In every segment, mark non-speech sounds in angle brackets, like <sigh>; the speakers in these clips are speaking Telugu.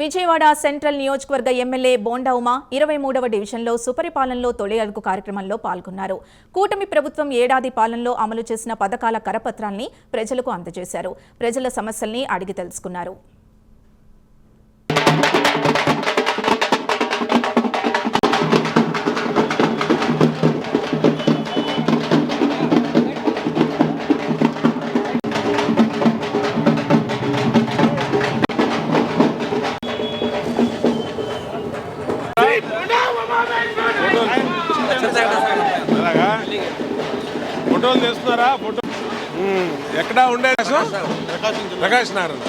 విజయవాడ సెంట్రల్ నియోజకవర్గ ఎమ్మెల్యే బోండా ఉమా ఇరవై మూడవ డివిజన్లో సుపరిపాలనలో తొలి అడుగు కార్యక్రమంలో పాల్గొన్నారు. కూటమి ప్రభుత్వం ఏడాది పాలనలో అమలు చేసిన పథకాల కరపత్రాల్ని ప్రజలకు అందజేశారు. ప్రజల సమస్యల్ని అడిగి తెలుసుకున్నారు. తీస్తున్నారా ఫోటో. ఎక్కడ ఉండే ప్రకాష్ నారాయణ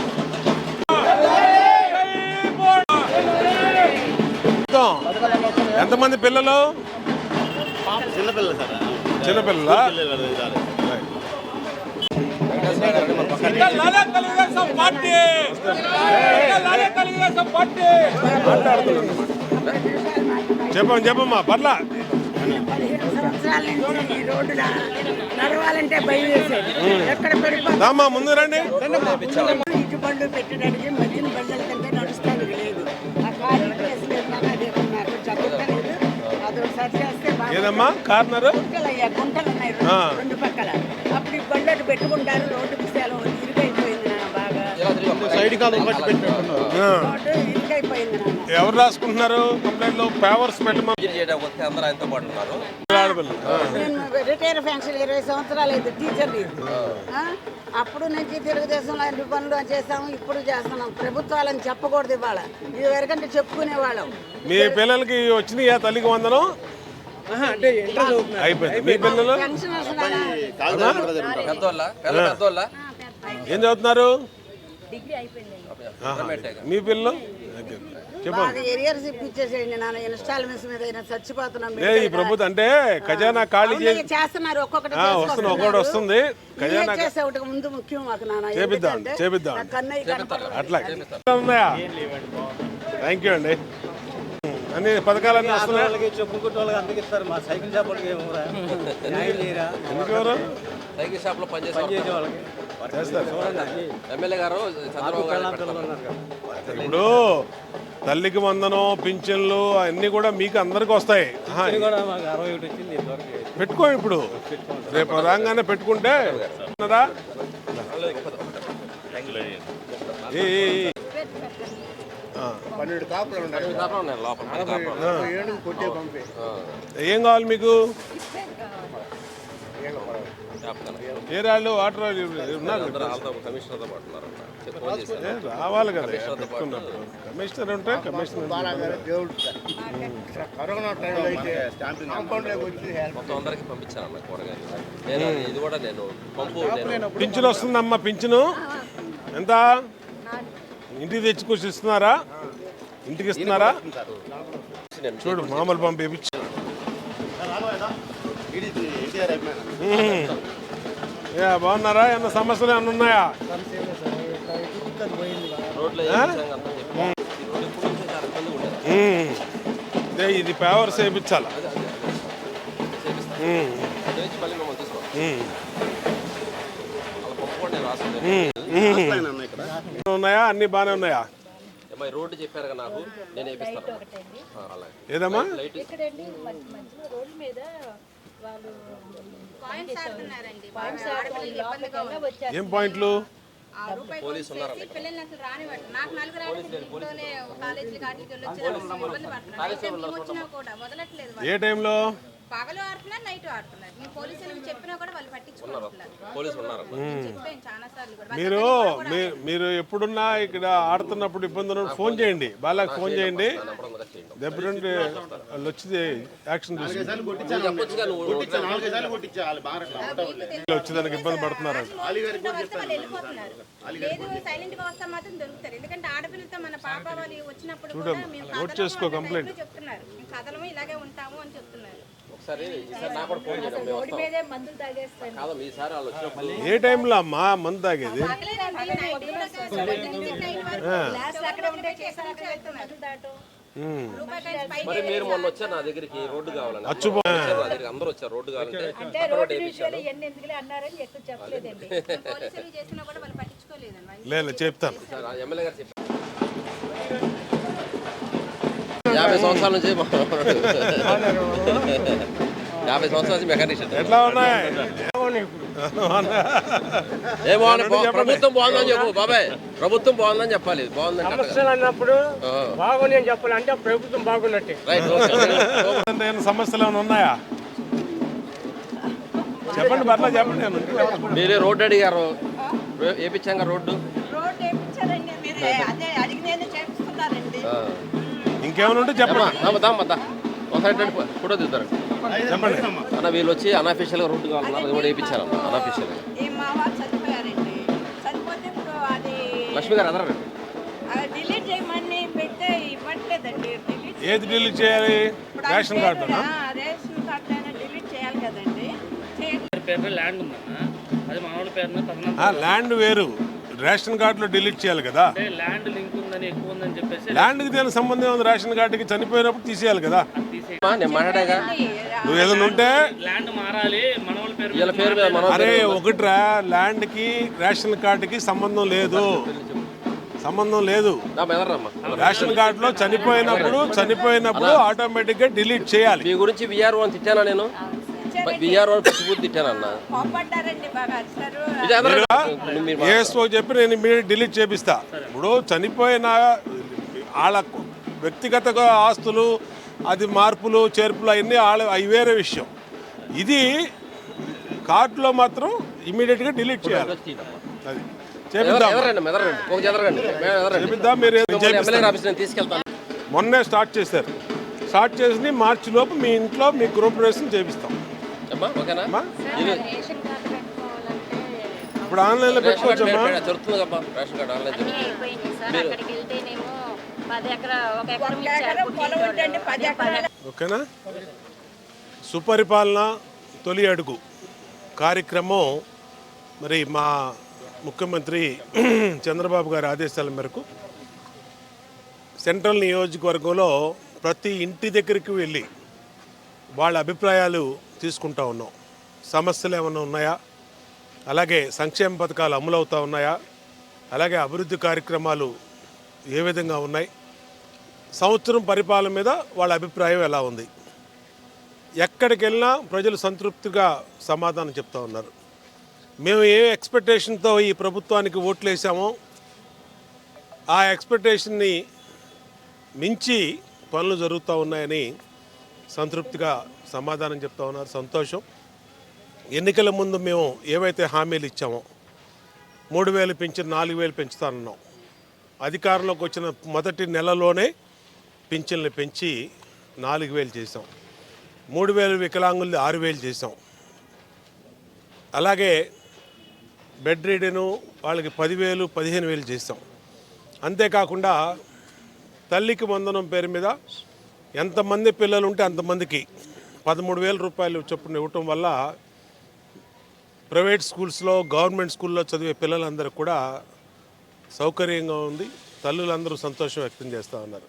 ఎంతమంది పిల్లలు? చిన్నపిల్లలు? సార్. చిన్నపిల్లల చెప్పమ్మా చెప్పమ్మా. పర్లా పదిహేను సంవత్సరాల నుంచి ఈ రోడ్డున నడవాలంటే భయం వేసేది. ఎక్కడ పడిపోతాం? రామ్మా ముందు రండి. ఇటు బండ్లు పెట్టడానికి మధ్యన బండ్ల కంటే నడుస్తానికి లేదు. ఆ అదే ఉన్నారు చదువుతలేదు చేస్తే ఏదమ్మా? కార్నర్? గుంటలు అయ్యా గుంటలు ఉన్నాయి రెండు- పక్కల. అప్పుడు ఈ బండ్లు పెట్టుకుంటారు రోడ్డు ఎవరు రాసుకుంటున్నారు? కంప్లైంట్లో పేవర్స్ అందరూ ఆయనతో రిటైర్ పెన్షన్ ఇరవై సంవత్సరాలు అయింది టీచర్ అప్పుడు నుంచి తెలుగుదేశంలో అన్ని పనులు చేస్తాము ఇప్పుడు చేస్తున్నాం. ప్రభుత్వాలని చెప్పకూడదు ఇవాళ. ఇది వరకంటే చెప్పుకునేవాళ్ళం. మీ పిల్లలకి వచ్చినాయా తల్లికి వందనం? అయిపోయింది. మీ పిల్లలు? ఏం చదువుతున్నారు. మీ పిల్లలు? చెప్పండి. ఈ ప్రభుత్వం అంటే ఖజానా ఖాళీ చేస్తున్నారు. వస్తున్నా ఒక్కొక్కటి వస్తుంది. ఖజానా ముందు ముఖ్యం మాకు నాన్న. చేపిద్దాం, చేపిద్దాం. అట్లా. ఉన్నాయా థ్యాంక్ యూ అండి. అన్ని పథకాలన్నీ వస్తున్నాయి? వాళ్ళకి చెప్పుకుంటే వాళ్ళకి అందుకు ఇస్తారు. మా సైకిల్ షాప్ వాళ్ళకి <laughs> చేయరా? ఎందుకు ఎవరు? సైకిల్ షాప్లో పనిచేసే చేసే వాళ్ళకి. ఎమ్మెల్యే గారు చంద్రబాబు గారు పెడతారు. ఉన్నారు. కదా ఇప్పుడు తల్లికి వందనం పింఛన్లు అన్నీ కూడా మీకు అందరికి వస్తాయి. మాకు. పెట్టుకో ఇప్పుడు. రేపు రాగానే పెట్టుకుంటే ఉన్నదా? ఏ, ఏ, ఏ. ఏ రాళ్ళు వాటర్ రావాలి కదా కమిషనర్ ఉంటే కమిషనర్ కరోనా టైంలో అయితే కాంపౌండ్ వచ్చి మొత్తం అందరికి పంపించాను అన్న కూరగాయలు. నేను ఇది కూడా నేను పంపు నేను పింఛను వస్తుందమ్మా పింఛను. ఎంత? ఇంటికి తెచ్చుకొచ్చి ఇస్తున్నారా? ఇంటికి ఇస్తున్నారా? నేను చూడు మామూలు పంపు బాగున్నారా? ఏమన్నా సమస్యలు ఏమన్నా ఉన్నాయా. ఇదే ఉమ్. ఇక్కడ? ఉన్నాయా? అన్ని బాగానే ఉన్నాయా? రోడ్డు చెప్పారు నాకు నేను వేపిస్తాను ఏదమ్మా? లైట్ ఏం పాయింట్లు కొట్టేసి పిల్లల్ని అసలు రానివ్వట్లేదు నాకు నలుగురు ఆడపిల్లలు ఇంట్లోనే కాలేజీలు కాటికి వెళ్ళి వచ్చి ఇబ్బంది పడుతున్నారు. వచ్చినా కూడా వదలట్లేదు. ఏ టైంలో? పగలు ఆడుతున్నారు నైట్ ఆడుతున్నారు. పోలీసులకు చెప్పినా కూడా వాళ్ళు కూడా. మీరు మీ- మీరు ఎప్పుడున్నా ఇక్కడ ఆడుతున్నప్పుడు ఇబ్బంది ఉన్నప్పుడు ఫోన్ చేయండి. బాలాకి ఫోన్ చేయండి. డెప్యూటీ వాళ్ళు వచ్చి యాక్షన్ బాగా వచ్చేదానికి ఇబ్బంది కూడా మేము నోట్ చేసుకో కంప్లైంట్. చెప్తున్నారు. కథలము ఇలాగే ఉంటాము అని చెప్తున్నారు. ఏ టైంలో అమ్మా మందు తాగేది? మరి మీరు మొన్న వచ్చారు నా దగ్గరికి రోడ్డు కావాలని. దగ్గరికి అందరూ వచ్చారు రోడ్డు కావాలంటే. అంటే రోడ్డు విషయాలు ఎన్ని ఎందుకులే అన్నారని ఎక్కువ చెప్పలేదండి. పోలీసులు చేసినా కూడా వాళ్ళు పట్టించుకోలేదండి లేదు చెప్తాను. ఎమ్మెల్యే గారు చెప్పారు యాభై సంవత్సరాల నుంచి యాభై సంవత్సరాల నుంచి మెకానిషియన్. ఎట్లా ఉన్నాయి? ఏ బాగుంది బా- ప్రభుత్వం బాగుందని చెప్పు బాబాయ్. ప్రభుత్వం బాగుందని చెప్పాలి బాగుందని సమస్యలు అన్నప్పుడు బాగుంది అని చెప్పాలి అంటే ప్రభుత్వం బాగున్నట్టే. రైట్ సమస్యలు ఏమైనా ఉన్నాయా? చెప్పండి పర్లేదు చెప్పండి. నేను మీరే రోడ్డు అడిగారు. వేపించాం రోడ్డు? రోడ్ వేయించారండి మీరు అదే చేపిస్తున్నారండి. ఆ. ఇంకేమైనా ఉంటే చెప్పండి. దా. ఒకసారి ఫోటో తీద్దారు చెప్పండి. అన్న వీళ్ళు వచ్చి అన్అఫీషియల్గా రోడ్డు కావాలన్నారు అది కూడా వేయించారు అన్అఫీషియల్గా ఇప్పుడు అది లక్ష్మి గారు ఏది డిలీట్ చేయాలి? రేషన్ కార్డు రేషన్ డిలీట్ చేయాలి కదండి. చేయ- పేరున ల్యాండ్ ఉందన్న. అది మనోళ్ళ పేరున తదనంతరం ల్యాండ్ వేరు. రేషన్ కార్డులో డిలీట్ చేయాలి కదా. అంటే ల్యాండ్ లింక్ ఉందని ఎక్కువ ఉందని చెప్పేసి ల్యాండ్కి దేని సంబంధం ఉంది రేషన్ కార్డుకి చనిపోయినప్పుడు తీసేయాలి కదా. నువ్వు ఏదైనా ఉంటే ల్యాండ్ మారాలి మనోళ్ళ పేరు వీళ్ళ పేరు మీద మనం అరే ఒకటిరా ల్యాండ్కి రేషన్ కార్డుకి సంబంధం లేదు. సంబంధం లేదు. రేషన్ కార్డులో చనిపోయినప్పుడు చనిపోయినప్పుడు ఆటోమేటిక్గా డిలీట్ చేయాలి. మీ గురించి విఆర్ఓ అని తిట్టానా నేను? పచ్చిపూర్తి ఏఎస్ఓ చెప్పి నేను ఇమీడియట్ డిలీట్ చేపిస్తా. ఇప్పుడు చనిపోయిన వాళ్ళ వ్యక్తిగత ఆస్తులు అది మార్పులు చేర్పులు అవన్నీ వాళ్ళ అవి వేరే విషయం. ఇది కార్డులో మాత్రం ఇమీడియట్గా డిలీట్ చేయాలి. అది. చేపిద్దాం. మీరు తీసుకెళ్తాను. మొన్నే స్టార్ట్ చేశారు. స్టార్ట్ చేసి మార్చి లోపు మీ ఇంట్లో మీ గృహప్రవేశం చేపిస్తాం. అమ్మా ఓకేనా? అమ్మా? ఇప్పుడు ఆన్లైన్లో పెట్టుకోవచ్చమ్మా? రేషన్ కార్డు ఆన్లైన్ ఎకరాలు. ఓకేనా? సుపరిపాలన తొలి అడుగు కార్యక్రమం మరి మా ముఖ్యమంత్రి <clears throat> చంద్రబాబు గారి ఆదేశాల మేరకు సెంట్రల్ నియోజకవర్గంలో ప్రతి ఇంటి దగ్గరికి వెళ్ళి వాళ్ళ అభిప్రాయాలు తీసుకుంటా ఉన్నాం. సమస్యలు ఏమైనా ఉన్నాయా? అలాగే సంక్షేమ పథకాలు అమలవుతూ ఉన్నాయా? అలాగే అభివృద్ధి కార్యక్రమాలు ఏ విధంగా ఉన్నాయి? సంవత్సరం పరిపాలన మీద వాళ్ళ అభిప్రాయం ఎలా ఉంది? ఎక్కడికి వెళ్ళినా ప్రజలు సంతృప్తిగా సమాధానం చెప్తా ఉన్నారు. మేము ఏ ఎక్స్పెక్టేషన్తో ఈ ప్రభుత్వానికి ఓట్లు వేసామో ఆ ఎక్స్పెక్టేషన్ని మించి పనులు జరుగుతూ ఉన్నాయని సంతృప్తిగా సమాధానం చెప్తా ఉన్నారు. సంతోషం. ఎన్నికల ముందు మేము ఏవైతే హామీలు ఇచ్చామో మూడు వేలు పెంచి నాలుగు వేలు పెంచుతానన్నాం. అధికారంలోకి వచ్చిన మొదటి నెలలోనే పింఛన్లు పెంచి నాలుగు వేలు చేసాం మూడు వేలు వికలాంగుల్ని ఆరు వేలు చేసాం అలాగే బెడ్ రీడెను వాళ్ళకి పదివేలు పదిహేను వేలు చేసాం అంతేకాకుండా తల్లికి వందనం పేరు మీద ఎంతమంది పిల్లలు ఉంటే అంతమందికి పదమూడు వేల రూపాయలు చొప్పున ఇవ్వటం వల్ల ప్రైవేట్ స్కూల్స్లో గవర్నమెంట్ స్కూల్లో చదివే పిల్లలందరూ కూడా సౌకర్యంగా ఉంది. తల్లులందరూ సంతోషం వ్యక్తం చేస్తూ ఉన్నారు.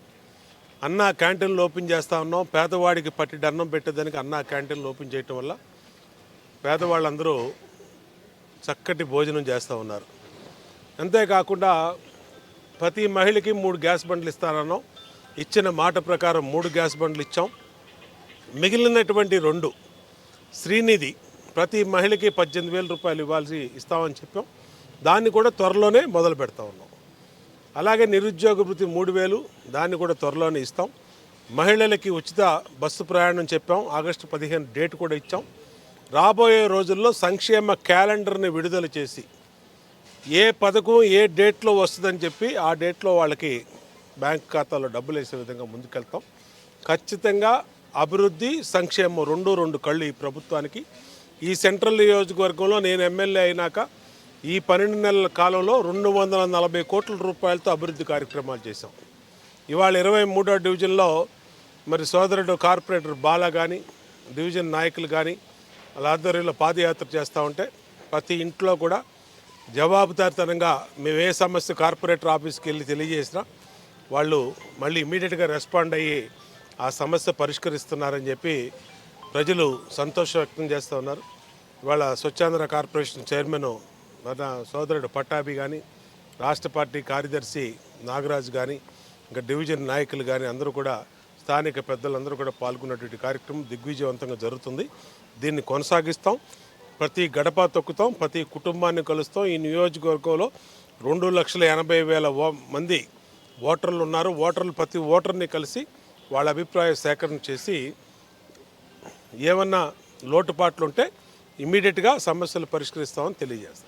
అన్న క్యాంటీన్లు ఓపెన్ చేస్తూ ఉన్నాం. పేదవాడికి పట్టి అన్నం పెట్టేదానికి అన్న క్యాంటీన్లు ఓపెన్ చేయటం వల్ల పేదవాళ్ళందరూ చక్కటి భోజనం చేస్తూ ఉన్నారు. అంతేకాకుండా ప్రతి మహిళకి మూడు గ్యాస్ బండ్లు ఇస్తానన్నాం. ఇచ్చిన మాట ప్రకారం మూడు గ్యాస్ బండ్లు ఇచ్చాం. మిగిలినటువంటి రెండు శ్రీనిధి ప్రతి మహిళకి పద్దెనిమిది వేల రూపాయలు ఇవ్వాల్సి ఇస్తామని చెప్పాం. దాన్ని కూడా త్వరలోనే మొదలు పెడతా ఉన్నాం. అలాగే నిరుద్యోగ వృత్తి మూడు వేలు దాన్ని కూడా త్వరలోనే ఇస్తాం. మహిళలకి ఉచిత బస్సు ప్రయాణం చెప్పాం. ఆగస్టు పదిహేను డేట్ కూడా ఇచ్చాం. రాబోయే రోజుల్లో సంక్షేమ క్యాలెండర్ని విడుదల చేసి ఏ పథకం ఏ డేట్లో వస్తుందని చెప్పి ఆ డేట్లో వాళ్ళకి బ్యాంక్ ఖాతాలో డబ్బులు వేసే విధంగా ముందుకెళ్తాం. ఖచ్చితంగా అభివృద్ధి సంక్షేమం రెండు రెండు కళ్ళు ఈ ప్రభుత్వానికి. ఈ సెంట్రల్ నియోజకవర్గంలో నేను ఎమ్మెల్యే అయినాక ఈ పన్నెండు నెలల కాలంలో రెండు వందల నలభై కోట్ల రూపాయలతో అభివృద్ధి కార్యక్రమాలు చేశాం. ఇవాళ ఇరవై మూడో డివిజన్లో మరి సోదరుడు కార్పొరేటర్ బాలా కానీ డివిజన్ నాయకులు కానీ వాళ్ళ ఆధ్వర్యంలో పాదయాత్ర చేస్తూ ఉంటే ప్రతి ఇంట్లో కూడా జవాబుదారితనంగా మేము ఏ సమస్య కార్పొరేటర్ ఆఫీస్కి వెళ్ళి తెలియజేసినా వాళ్ళు మళ్ళీ ఇమీడియట్గా రెస్పాండ్ అయ్యి ఆ సమస్య పరిష్కరిస్తున్నారని చెప్పి ప్రజలు సంతోషం వ్యక్తం చేస్తూ ఉన్నారు. ఇవాళ స్వచ్ఛాంధ్ర కార్పొరేషన్ చైర్మన్ మన సోదరుడు పట్టాభి కానీ రాష్ట్ర పార్టీ కార్యదర్శి నాగరాజు కానీ ఇంకా డివిజన్ నాయకులు కానీ అందరూ కూడా స్థానిక పెద్దలందరూ కూడా పాల్గొన్నటువంటి కార్యక్రమం దిగ్విజయవంతంగా జరుగుతుంది. దీన్ని కొనసాగిస్తాం. ప్రతి గడప తొక్కుతాం. ప్రతి కుటుంబాన్ని కలుస్తాం. ఈ నియోజకవర్గంలో రెండు లక్షల ఎనభై వేల ఓ- మంది ఓటర్లు ఉన్నారు. ఓటర్లు ప్రతి ఓటర్ని కలిసి వాళ్ళ అభిప్రాయ సేకరణ చేసి ఏమన్నా లోటుపాట్లు ఉంటే ఇమీడియట్గా సమస్యలు పరిష్కరిస్తామని తెలియజేస్తాం.